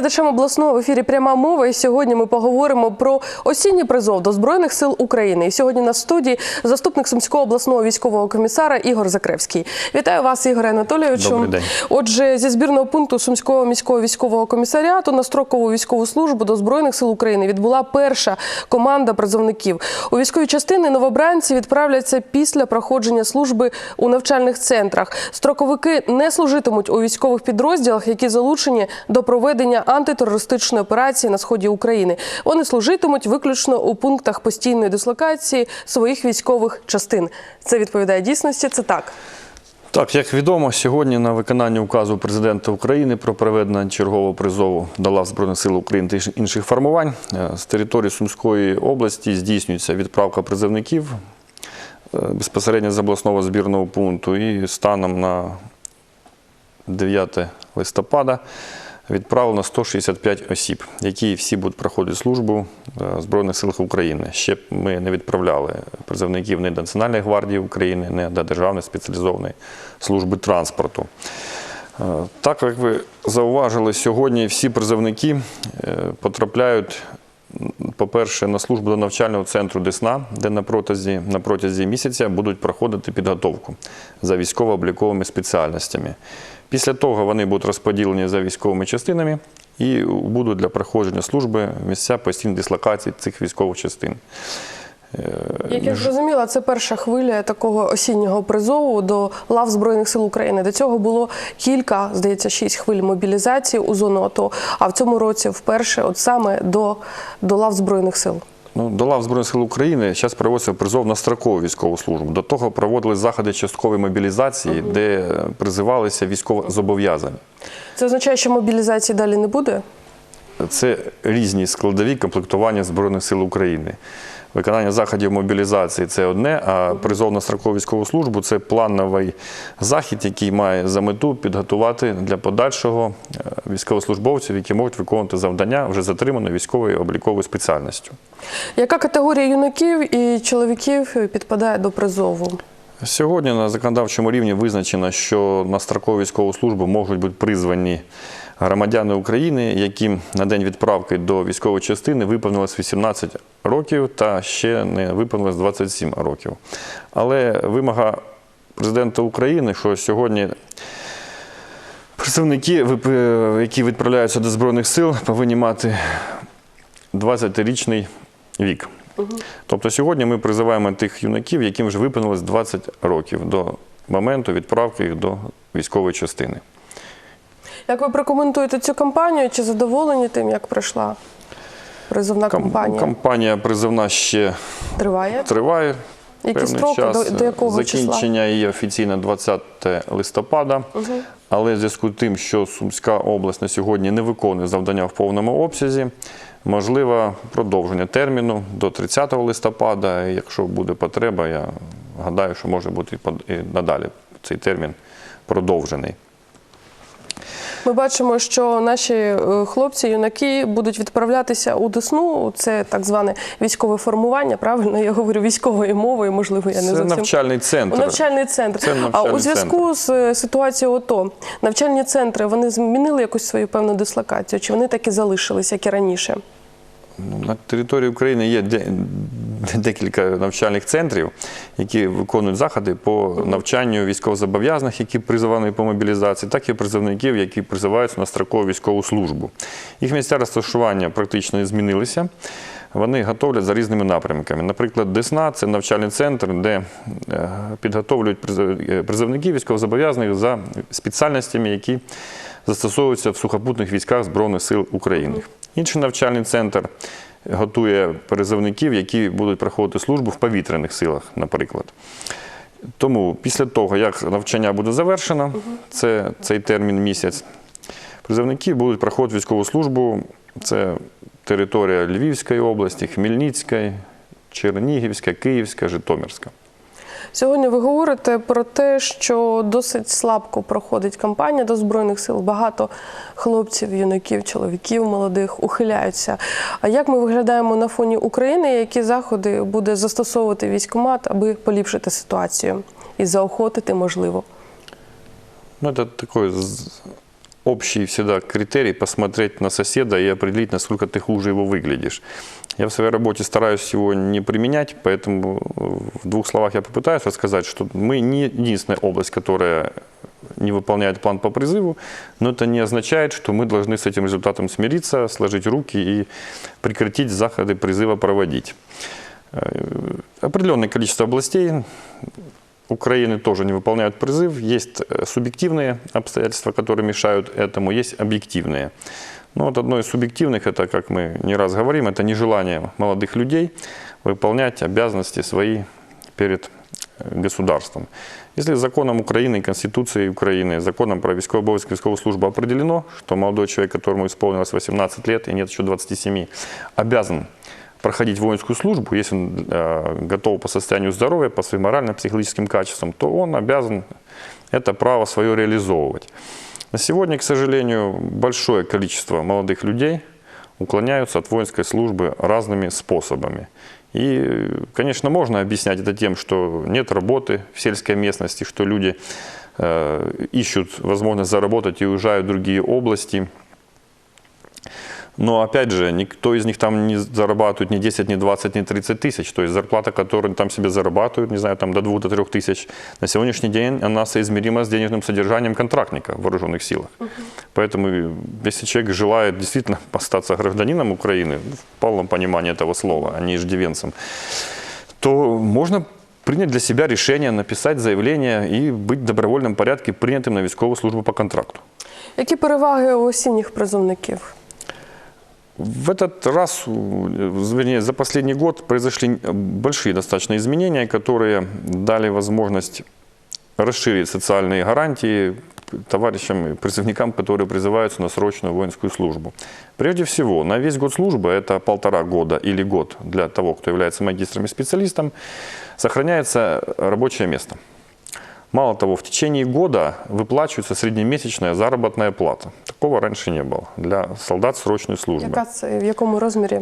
Глядачам обласного в ефірі пряма мова. І сьогодні ми поговоримо про осінній призов до збройних сил України. І сьогодні на студії заступник Сумського обласного військового комісара Ігор Закревський. Вітаю вас, Ігоре Анатолійовичу. Добрий день. Отже, зі збірного пункту Сумського міського військового комісаріату на строкову військову службу до збройних сил України відбула перша команда призовників. У військові частини новобранці відправляться після проходження служби у навчальних центрах. Строковики не служитимуть у військових підрозділах, які залучені до проведення антитерористичної операції на сході України. Вони служитимуть виключно у пунктах постійної дислокації своїх військових частин. Це відповідає дійсності. Це так. Так, як відомо, сьогодні на виконання указу президента України про проведення чергового призову до лав Збройних сил України та інших формувань е, з території Сумської області здійснюється відправка призовників е, безпосередньо з обласного збірного пункту і станом на 9 листопада відправлено 165 осіб, які всі будуть проходити службу е, в Збройних силах України. Ще ми не відправляли призовників ні до Національної гвардії України, ні до Державної спеціалізованої служби транспорту. Е, Так як ви зауважили, сьогодні всі призовники е, потрапляють, по-перше, на службу до навчального центру Десна, де на протязі, на протязі місяця будуть проходити підготовку за військово-обліковими спеціальностями. Після того вони будуть розподілені за військовими частинами і будуть для проходження служби місця постійної дислокації цих військових частин. Як я зрозуміла, це перша хвиля такого осіннього призову до лав Збройних сил України. До цього було кілька, здається, шість хвиль мобілізації у зону АТО. А в цьому році вперше, от саме до, до лав Збройних сил. Ну, до лав Збройних сил України зараз проводиться призов на строкову військову службу. До того проводили заходи часткової мобілізації, де призивалися військовозобов'язані. Це означає, що мобілізації далі не буде. Це різні складові комплектування Збройних сил України. Виконання заходів мобілізації це одне, а призов на строкову військову службу це плановий захід, який має за мету підготувати для подальшого е, військовослужбовців, які можуть виконувати завдання вже затриманою військовою обліковою спеціальністю. Яка категорія юнаків і чоловіків підпадає до призову? Сьогодні на законодавчому рівні визначено, що на строкову військову службу можуть бути призвані громадяни України, яким на день відправки до військової частини виповнилось 18 років та ще не виповнилось 27 років. Але вимога президента України, що сьогодні призовники, вип- які відправляються до Збройних сил, повинні мати 20-річний вік. Тобто сьогодні ми призиваємо тих юнаків, яким вже виповнилось 20 років до моменту відправки їх до військової частини. Як ви прокоментуєте цю кампанію? Чи задоволені тим, як пройшла призовна Кам- кампанія? Кампанія призовна ще Триває? триває. Які строки? час. До- до якого числа? Закінчення її офіційно 20 листопада. Але в зв'язку з тим, що Сумська область на сьогодні не виконує завдання в повному обсязі, можливо продовження терміну до 30 листопада. І Якщо буде потреба, я гадаю, що може бути і надалі цей термін продовжений. Ми бачимо, що наші е, хлопці, юнаки будуть відправлятися у Десну. Це так зване військове формування. Правильно я говорю військовою мовою. Можливо, я не Це зовсім навчальний центр. навчальний центр. Це а у зв'язку з е, ситуацією ОТО навчальні центри вони змінили якусь свою певну дислокацію? Чи вони так і залишились, як і раніше? Ну, На території України є декілька навчальних центрів, які виконують заходи по навчанню військовозобов'язаних, які призовані по мобілізації, так і призовників, які призиваються на строкову військову службу. Їх місця розташування практично не змінилися. Вони готовлять за різними напрямками. Наприклад, Десна це навчальний центр, де е, підготовлюють призов- е, призовників військовозобов'язаних за спеціальностями, які застосовуються в сухопутних військах Збройних сил України. Інший навчальний центр готує призовників, які будуть проходити службу в повітряних силах, наприклад. Тому після того, як навчання буде завершено, це цей термін місяць, призовники будуть проходити військову службу. Це територія Львівської області, Хмельницької, Чернігівська, Київська, Житомирська. Сьогодні ви говорите про те, що досить слабко проходить кампанія до збройних сил. Багато хлопців, юнаків, чоловіків молодих ухиляються. А як ми виглядаємо на фоні України? Які заходи буде застосовувати військкомат, аби поліпшити ситуацію і заохотити можливо? Ну, це такий з- общий всегда критерий посмотреть на соседа и определить, насколько ты хуже его выглядишь. Я в своей работе стараюсь его не применять, поэтому в двух словах я попытаюсь рассказать, что мы не единственная область, которая не выполняет план по призыву, но это не означает, что мы должны с этим результатом смириться, сложить руки и прекратить заходы призыва проводить. Э, Определенное количество областей Украины тоже не выполняют призыв. Есть э, субъективные обстоятельства, которые мешают этому, есть объективные. Но вот одно из субъективных, это, как мы не раз говорим, это нежелание молодых людей выполнять обязанности свои перед э, государством. Если законом Украины, Конституцией Украины, законом про військовий обов'язок військову службу определено, что молодой человек, которому исполнилось 18 лет и нет еще 27, обязан проходить воинскую службу, если он э, готов по состоянию здоровья, по своим морально-психологическим качествам, то он обязан это право свое реализовывать. На сегодня, к сожалению, большое количество молодых людей уклоняются от воинской службы разными способами. И, конечно, можно объяснять это тем, что нет работы в сельской местности, что люди э, ищут возможность заработать и уезжают в другие области. Но опять же, никто из них там не зарабатывает ни 10, ни 20, ни 30 тысяч. То есть зарплата, которую там себе зарабатывают, не знаю, там до 2 до 3 тысяч, на сегодняшний день она соизмерима с денежным содержанием контрактника в вооруженных силах. Поэтому если человек желает действительно остаться гражданином Украины, в полном понимании этого слова, а не иждивенцем, то можно принять для себя решение, написать заявление и быть в добровольном порядке принятым на військову службу по контракту. Які переваги у осінніх призовників? В этот раз, э, вернее, за последний год произошли большие достаточно изменения, которые дали возможность расширить социальные гарантии товарищам, призывникам, которые призываются на срочную воинскую службу. Прежде всего, на весь год службы, это полтора года или год для того, кто является магистром и специалистом, сохраняется рабочее место. Мало того, в течение года выплачивается среднемесячная заработная плата. Такого раньше не было для солдат срочной службы. Яка це в якому розмірі?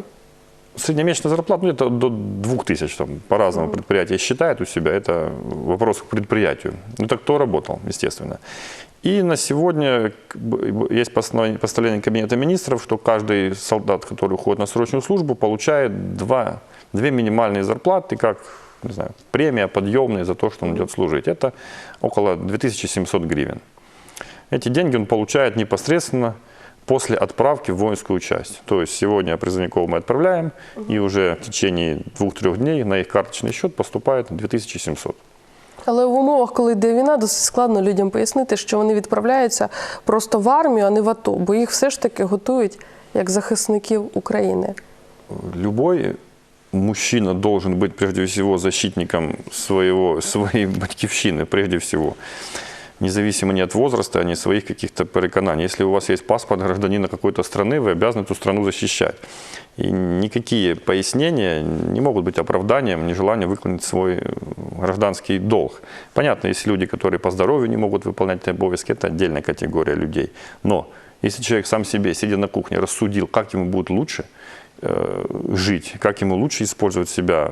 Среднемесячная зарплата, ну, это до 2000, там, по-разному предприятие считает у себя, это вопрос к предприятию. Ну, это кто работал, естественно. И на сегодня есть постановление Кабинета министров, что каждый солдат, который уходит на срочную службу, получает два, две минимальные зарплаты, как не знаю, премия подъемная за то, что он идет служить. Это около 2700 гривен. Эти деньги он получает непосредственно после отправки в воинскую часть. То есть сегодня призывников мы отправляем, и уже в течение двух-трех дней на их карточный счет поступает 2700. Але в умовах, коли йде війна, досить складно людям пояснити, що вони відправляються просто в армію, а не в АТО, бо їх все ж таки готують як захисників України. Любой мужчина должен быть прежде всего защитником своего, своей батькивщины, прежде всего. Независимо не от возраста, не своих каких-то переконаний. Если у вас есть паспорт гражданина какой-то страны, вы обязаны эту страну защищать. И никакие пояснения не могут быть оправданием нежелания выполнить свой гражданский долг. Понятно, есть люди, которые по здоровью не могут выполнять эти обовязки, это отдельная категория людей. Но если человек сам себе, сидя на кухне, рассудил, как ему будет лучше жить, как ему лучше использовать себя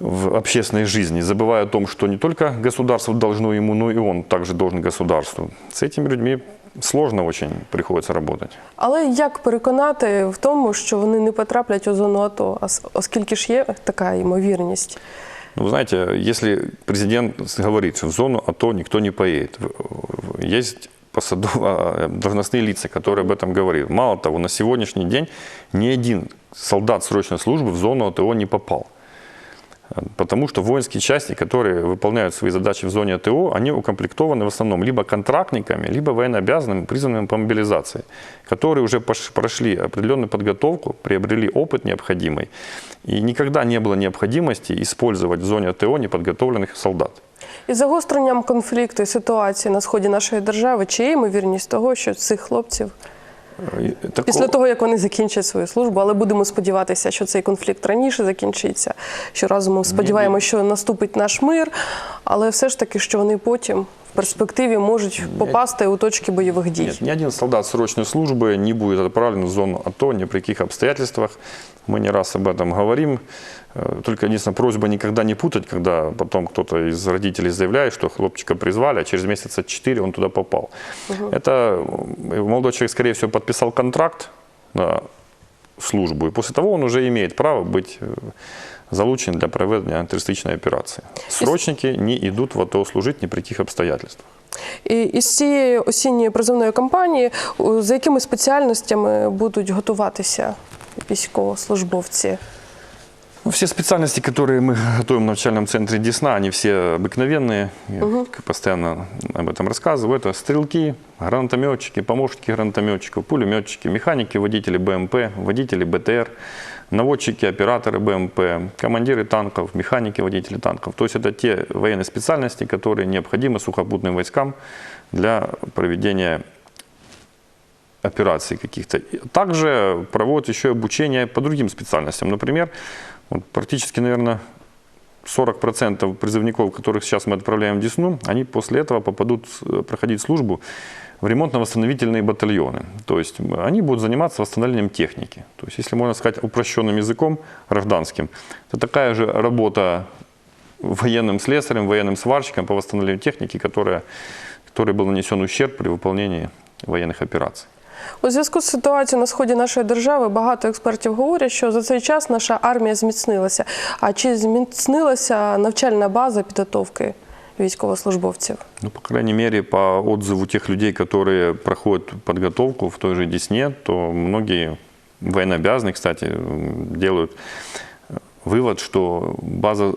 в общественной жизни, забывая о том, что не только государство должно ему, но и он также должен государству. С этими людьми сложно очень приходится работать. Але як переконати в тому, що вони не потраплять у зону АТО, ос- оскільки ж є така ймовірність? Ну, вы знаете, если президент говорит, что в зону АТО никто не поедет, в- в- есть посадов- а, должностные лица, которые об этом говорят. Мало того, на сегодняшний день ни один солдат срочной службы в зону АТО не попал. Потому что воинские части, которые выполняют свои задачи в зоне АТО, они укомплектованы в основном либо контрактниками, либо военнообязанными, призванными по мобилизации, которые уже прошли определенную подготовку, приобрели опыт необходимый, и никогда не было необходимости использовать в зоне АТО неподготовленных солдат. І загостренням конфлікту і ситуації на сході нашої держави, чи є ймовірність того, що цих хлопців И такого- після того, як вони закінчать свою службу, але будемо сподіватися, що цей конфлікт раніше закінчиться, що разом ми сподіваємося, що наступить наш мир, але все ж таки, що вони потім перспективі можуть попасти у точки бойових дій. Нет, ни один солдат срочной службы не будет отправлен в зону АТО ни при каких обстоятельствах. Мы не раз об этом говорим. Только единственная просьба никогда не путать, когда потом кто-то из родителей заявляет, что хлопчика призвали, а через месяца 4 он туда попал. Это э, молодой человек, скорее всего, подписал контракт на службу, и после того он уже имеет право быть э, залучен для проведення антитерористичної операції. Срочники не йдуть в АТО служити ні при яких обстоятельствах. І із цієї осінньої призовної кампанії за якими спеціальностями будуть готуватися військовослужбовці? Ну, все специальности, которые мы готовим в начальном центре Десна, они все обыкновенные. Я постоянно об этом рассказываю. Это стрелки, гранатометчики, помощники гранатометчиков, пулеметчики, механики, водители БМП, водители БТР, наводчики, операторы БМП, командиры танков, механики, водители танков. То есть это те военные специальности, которые необходимы сухопутным войскам для проведения операций каких-то. Также проводят еще обучение по другим специальностям. Например, вот практически, наверное, 40% призывников, которых сейчас мы отправляем в Десну, они после этого попадут э, проходить службу в ремонтно-восстановительные батальоны. То есть они будут заниматься восстановлением техники. То есть, если можно сказать упрощенным языком, гражданским, это такая же работа военным слесарем, военным сварщиком по восстановлению техники, которая, которой был нанесен ущерб при выполнении военных операций. У зв'язку з ситуацією на сході нашої держави багато експертів говорять, що за цей час наша армія зміцнилася. А чи зміцнилася навчальна база підготовки військовослужбовців? Ну, по крайней мере, по отзыву тех людей, которые проходят подготовку в той же Десне, то многие военнообязанные, кстати, м, делают э, вывод, что база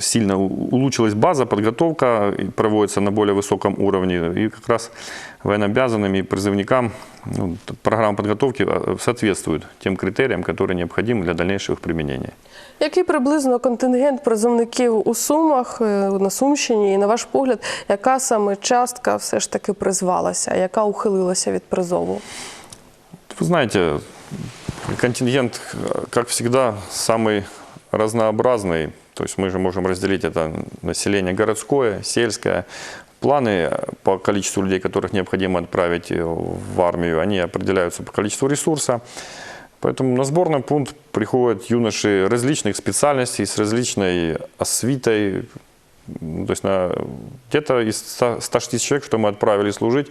сильно у- улучшилась база, подготовка и проводится на более высоком уровне. И как раз военнообязанным и призывникам ну, т- программа подготовки э, соответствует тем критериям, которые необходимы для дальнейшего их применения. Який приблизно контингент призовників у Сумах е, на Сумщині? І на ваш погляд, яка саме частка все ж таки призвалася, яка ухилилася від призову? Вы знаете, контингент, э, как всегда, самый разнообразный. То есть мы же можем разделить это население городское, сельское. Планы по количеству людей, которых необходимо отправить в армию, они определяются по количеству ресурса. Поэтому на сборный пункт приходят юноши различных специальностей, с различной освитой. Ну, То есть где-то из 100 160 человек, что мы отправили служить,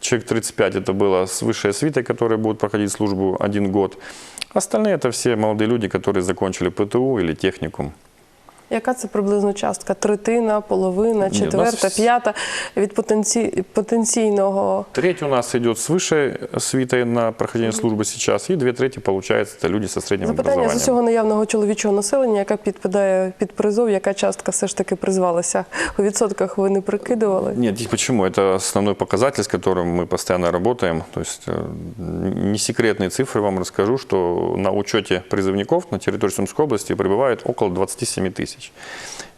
человек 35 это было с высшей освитой, которые будут проходить службу один год. Остальные это все молодые люди, которые закончили ПТУ или техникум. Яка це приблизно частка? Третина, половина, Ні, у нас четверта, вс- п'ята від потенці... потенційного Треть у нас идет с высшей освитой на прохождение службы сейчас, и две трети, получается, это люди со средним запитання з образованием. усього наявного чоловічого населення, яка підпадає під призов, яка частка все ж таки призвалася? У відсотках ви не прикидували? Нет, здесь почему? Это основной показатель, с которым мы постоянно работаем. То есть э, не секретные цифры вам расскажу, что на учете призывников на территории Сумской области пребывает около 27 Тысяч.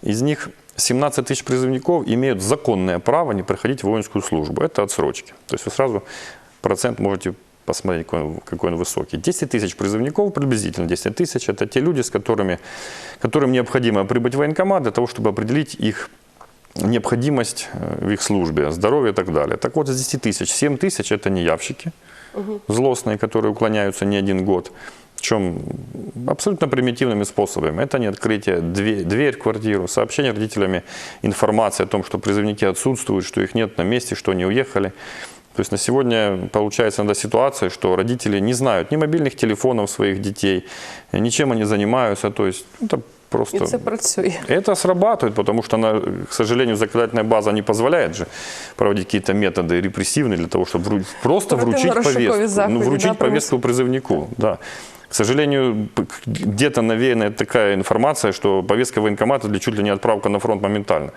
Из них 17 тысяч призывников имеют законное право не проходить воинскую службу. Это отсрочки. То есть вы сразу процент можете посмотреть, какой он, какой он высокий. 10 тысяч призывников, приблизительно 10 тысяч, это те люди, с которыми, которым необходимо прибыть в военкомат для того, чтобы определить их необходимость э, в их службе, здоровье и так далее. Так вот, из 10 тысяч, 7 тысяч – это неявщики злостные, которые уклоняются не один год Причем абсолютно примитивными способами. Это не открытие дверь, дверь в квартиру, сообщение родителями, информация о том, что призывники отсутствуют, что их нет на месте, что они уехали. То есть на сегодня получается иногда ситуация, что родители не знают ни мобильных телефонов своих детей, ничем они занимаются. То есть это І просто... це працює. Это срабатывает, потому что, она, к сожалению, законодательная база не позволяет же проводить какие-то методы репрессивные для того, чтобы вру- просто вручить Оперативно-розшукові повестку. заходи, ну, да, вручить повестку призывнику. Да. К сожалению, где-то навеяна такая информация, что повестка военкомата для чуть ли не отправка на фронт моментально.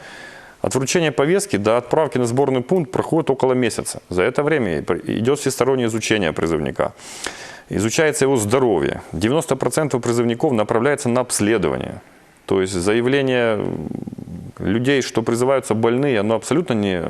От вручения повестки до отправки на сборный пункт проходит около месяца. За это время идет всестороннее изучение призывника. Изучается его здоровье. 90% призывников направляется на обследование. То есть заявление людей, что призываются больные, оно абсолютно не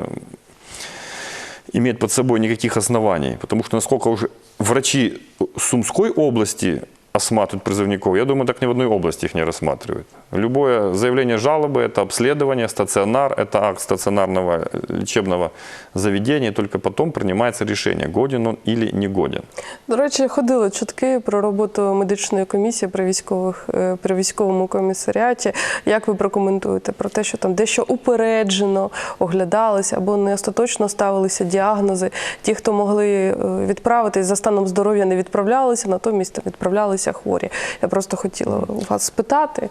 имеет под собой никаких оснований. Потому что насколько уже врачи Сумской области осматривают призывников, я думаю, так ни в одной области их не рассматривают. Любое заявление жалобы – это обследование, стационар, это акт стационарного э, лечебного заведения, и только потом принимается решение, годен он или не годен. До речі, ходили чутки про роботу медичної комісії при військових е, при військовому комісаріаті. Як ви прокоментуєте про те, що там дещо упереджено оглядалися або не остаточно ставилися діагнози? Ті, хто могли е, відправитись за станом здоров'я, не відправлялися, натомість там відправлялися хворі. Я просто хотіла у вас спитати.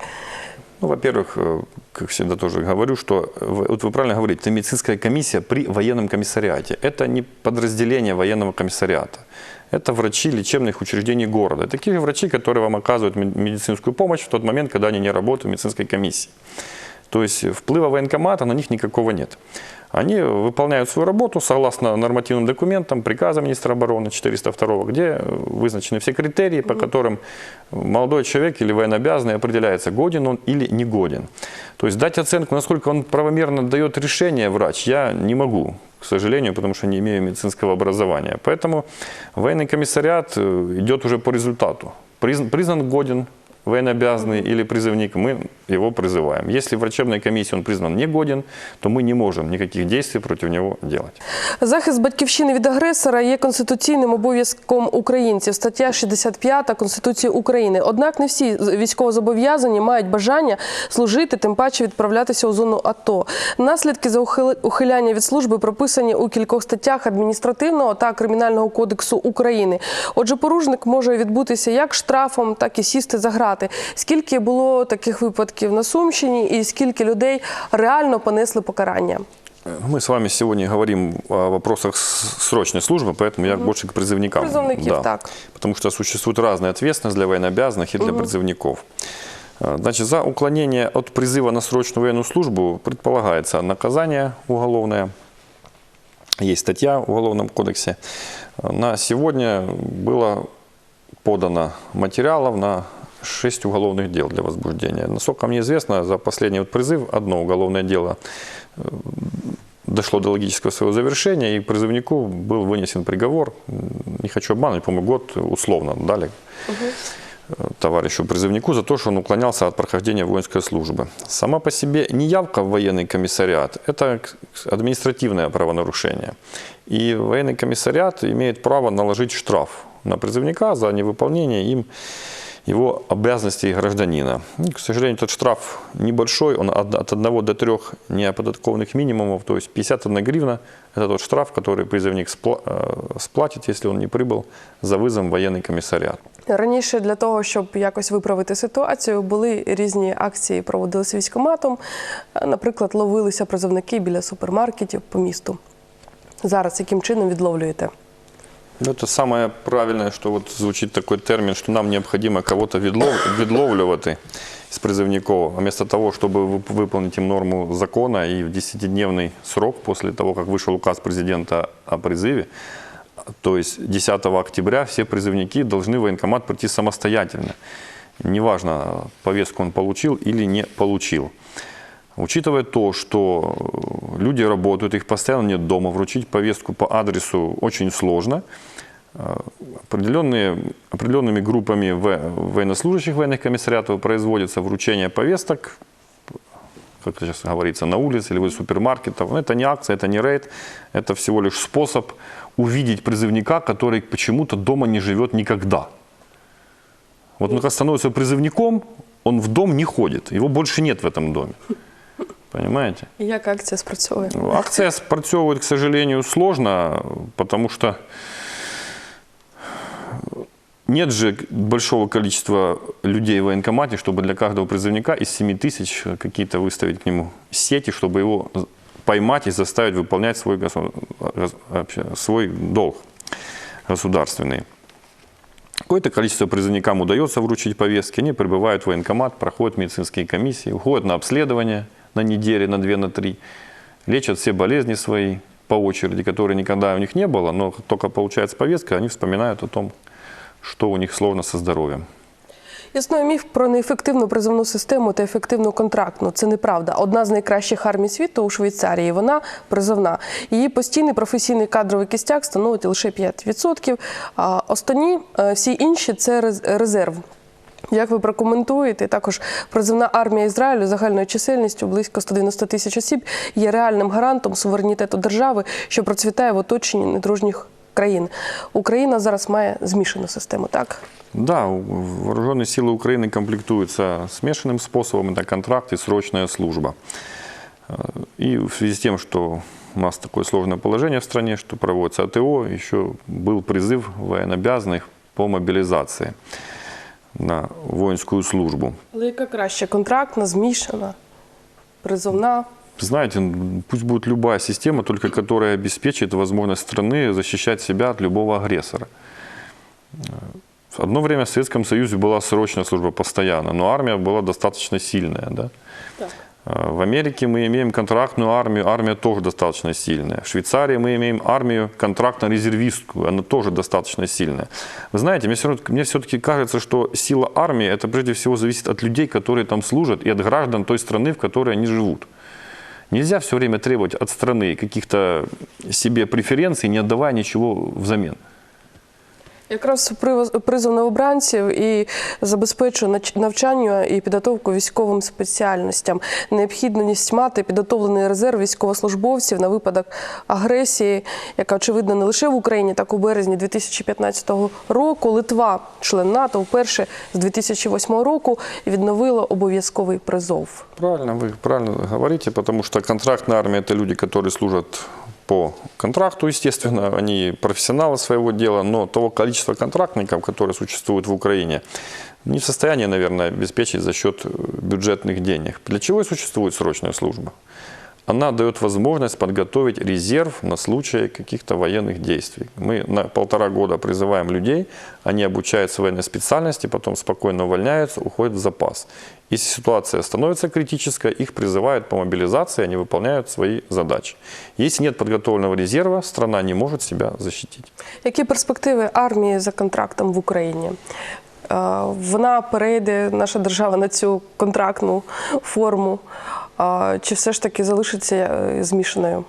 Ну, во-первых, э, как всегда тоже говорю, что в- вот вы правильно говорите, это медицинская комиссия при военном комиссариате. Это не подразделение военного комиссариата. Это врачи лечебных учреждений города. Такие врачи, которые вам оказывают ме- медицинскую помощь в тот момент, когда они не работают в медицинской комиссии. То есть вплыва военкомата на них никакого нет. Они выполняют свою работу согласно нормативным документам, приказа министра обороны 402, где вызначены все критерии, по которым молодой человек или военнообязанный определяется, годен он или не годен. То есть дать оценку, насколько он правомерно дает решение врач, я не могу, к сожалению, потому что не имею медицинского образования. Поэтому военный комиссариат э, идет уже по результату. Призн- Признан годен военнообязанный или призывник, мы его призываем. Если врачебной комиссии он признан негоден, то мы не можем никаких действий против него делать. Захист батьківщини від агресора є конституційним обов'язком українців. Стаття 65 Конституції України. Однак не всі військовозобов'язані мають бажання служити, тим паче відправлятися у зону АТО. Наслідки за ухил- ухиляння від служби прописані у кількох статтях адміністративного та кримінального кодексу України. Отже, порушник може відбутися як штрафом, так і сісти за грати. Скільки було таких випадків на Сумщині, і скільки людей реально понесли покарання? Мы с вами сегодня говорим о вопросах с- срочной службы, поэтому я больше к призывникам. Призывников, так. Потому что существует разная ответственность для военнообязанных и для призывников. А, Значит, за уклонение от призыва на срочную военную службу предполагается наказание уголовное. Есть статья в Уголовном кодексе. А, На сегодня было подано материалов на 6 уголовных дел для возбуждения. Насколько мне известно, за последний вот призыв одно уголовное дело э, дошло до логического своего завершения, и призывнику был вынесен приговор, не хочу обманывать, по-моему, год условно дали э, товарищу призывнику за то, что он уклонялся от прохождения воинской службы. Сама по себе неявка в военный комиссариат – это административное правонарушение. И военный комиссариат имеет право наложить штраф на призывника за невыполнение им его обязанностей гражданина. Ну, К сожалению, этот штраф небольшой, он от от 1 до 3 неоподаткованных минимумов, то есть 51 гривна – это тот штраф, который призывник спла- э, сплатит, если он не прибыл за вызовом в военный комиссариат. Раніше для того, щоб якось виправити ситуацію, були різні акції, проводилися військоматом. Е, Наприклад, ловилися призовники біля супермаркетів по місту. Зараз яким чином відловлюєте? Ну, это самое правильное, что вот звучит такой термин, что нам необходимо кого-то відлов, відловлювати з призывников, а вместо того, чтобы вып- выполнить им норму закона и в 10-дневный срок после того, как вышел указ президента о призыве, то есть 10 октября все призывники должны в военкомат прийти самостоятельно. Неважно, повестку он получил или не получил. Учитывая то, что люди работают, их постоянно нет дома, вручить повестку по адресу очень сложно, э, определенные, определенными группами во- военнослужащих военных комиссариатов производится вручение повесток, как сейчас говорится, на улице или в супермаркетах. Но это не акция, это не рейд, это всего лишь способ увидеть призывника, который почему-то дома не живет никогда. Вот он становится призывником, он в дом не ходит, его больше нет в этом доме. Понимаете? І як акція спрацьовує? Акция спрацовывает, к сожалению, сложно, потому что нет же большого количества людей в военкомате, чтобы для каждого призывника из 7 тысяч какие-то выставить к нему сети, чтобы его поймать и заставить выполнять свой, госу- гос- вообще, свой долг государственный. Какое-то количество призывникам удается вручить повестки, они прибывают в военкомат, проходят медицинские комиссии, уходят на обследование на неделю, на две, на три, лечат все болезни свои по очереди, которые никогда у них не было, но только получается повестка, они вспоминают о том, что у них сложно со здоровьем. Існує міф про неефективну призовну систему та ефективну контрактну. Це неправда. Одна з найкращих армій світу у Швейцарії. Вона призовна. Її постійний професійний кадровий кістяк становить лише 5%, а останні е, всі інші це рез- резерв. Як ви прокоментуєте? Також призовна армія Ізраїлю загальною чисельністю близько 190 тисяч осіб є реальним гарантом суверенітету держави, що процвітає в оточенні недружніх країн. Україна зараз має змішану систему, так? Да, у- вооруженные силы Украины комплектуются смешанным способом, это контракт и срочная служба. Э, И в связи с тем, что у нас такое сложное положение в стране, что проводится АТО, еще был призыв военнообязанных по мобилизации На воинскую службу. Але яка краще? Контрактна, змішана, призовна. Знаете, пусть будет любая система, только которая обеспечит возможность страны защищать себя от любого агрессора. В одно время в Советском Союзе была срочная служба постоянно, но армия была достаточно сильная. Да? Так. А В Америке мы имеем контрактную армию, армия тоже достаточно сильная. В Швейцарии мы имеем армию контрактно-резервистскую, она тоже достаточно сильная. Вы знаете, мне, все равно- мне все-таки кажется, что сила армии, это прежде всего зависит от людей, которые там служат, и от граждан той страны, в которой они живут. Нельзя все время требовать от страны каких-то себе преференций, не отдавая ничего взамен. Якраз привоз- призов новобранців і забезпечує нач- навчання і підготовку військовим спеціальностям. Необхідність мати підготовлений резерв військовослужбовців на випадок агресії, яка очевидно не лише в Україні, так у березні 2015 року. Литва, член НАТО, вперше з 2008 року відновила обов'язковий призов. Правильно, вы правильно говорите, потому что контрактная армия – это люди, которые служат по контракту, естественно, они профессионалы своего дела, но того количества контрактников, которые существуют в Украине, не в состоянии, наверное, обеспечить за счет э, бюджетных денег. Для чего и существует срочная служба? Она дает возможность подготовить резерв на случай каких-то военных действий. Мы на полтора года призываем людей, они обучаются военной специальности, потом спокойно увольняются, уходят в запас. Если ситуация становится критической, их призывают по мобилизации, они выполняют свои задачи. Если нет подготовленного резерва, страна не может себя защитить. Які перспективи армії за контрактом в Україні? Е, Вона перейде, наша держава, на цю контрактну форму, А чи все ж таки залишиться е, змішаною?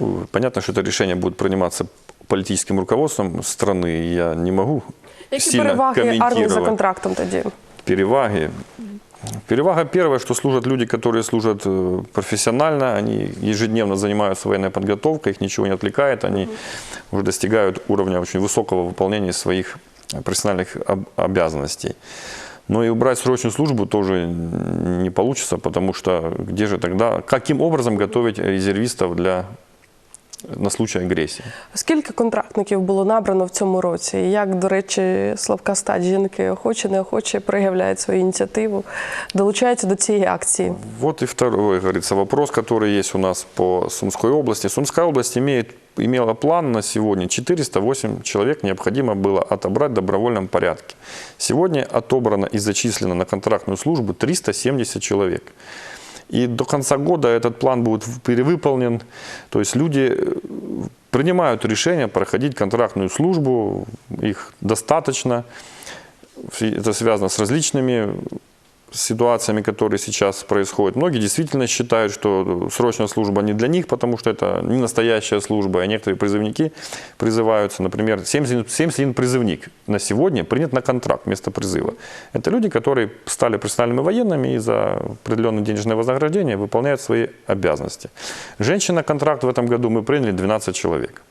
Uh, Понятно, что это решение будет приниматься политическим руководством страны, и я не могу Які сильно переваги армії за комментировать. контрактом тоді? переваги. Перевага первая, что служат люди, которые служат э, профессионально, они ежедневно занимаются военной подготовкой, их ничего не отвлекает, они уже достигают уровня очень высокого выполнения своих э, профессиональных обязанностей. Но и убрать срочную службу тоже не получится, потому что где же тогда, каким образом готовить резервистов для, на случай агрессии? Скільки контрактників було набрано в цьому році? І як, до речі, слабка стать жінки охоче, неохоче проявляють свою ініціативу, долучаються до цієї акції? Вот и второй, говорится, вопрос, который есть у нас по Сумской области. Сумская область имеет, имела план на сегодня. 408 человек необходимо было отобрать в добровольном порядке. Сегодня отобрано и зачислено на контрактную службу 370 человек. И до конца года этот план будет перевыполнен. То есть люди э, принимают решение проходить контрактную службу, их достаточно. Это связано с различными ситуациями, которые сейчас происходят. Многие действительно считают, что срочная служба не для них, потому что это не настоящая служба, а некоторые призывники призываются. Например, 71, 71 призывник на сегодня принят на контракт вместо призыва. Это люди, которые стали профессиональными военными и за определенное денежное вознаграждение выполняют свои обязанности. Женщин на контракт в этом году мы приняли 12 человек.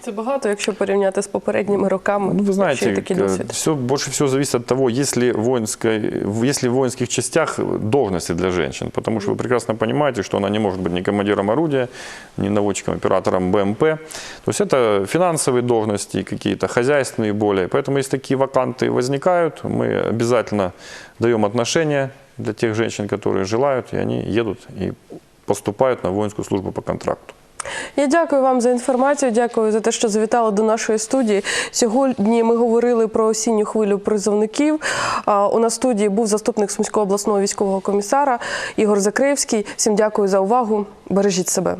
Це багато, якщо порівняти з попередніми роками. Ну, вы якщо є знаете, такий досвід. все, больше всего зависит от того, есть ли, воинской, есть ли в воинских частях должности для женщин. Потому что вы прекрасно понимаете, что она не может быть ни командиром орудия, ни наводчиком, оператором БМП. То есть это финансовые должности, какие-то хозяйственные более. Поэтому если такие ваканты возникают, мы обязательно даем отношения для тех женщин, которые желают, и они едут и поступают на воинскую службу по контракту. Я дякую вам за інформацію. Дякую за те, що завітали до нашої студії. Сьогодні ми говорили про осінню хвилю призовників. У нас студії був заступник Сумського обласного військового комісара Ігор Закревський. Всім дякую за увагу. Бережіть себе.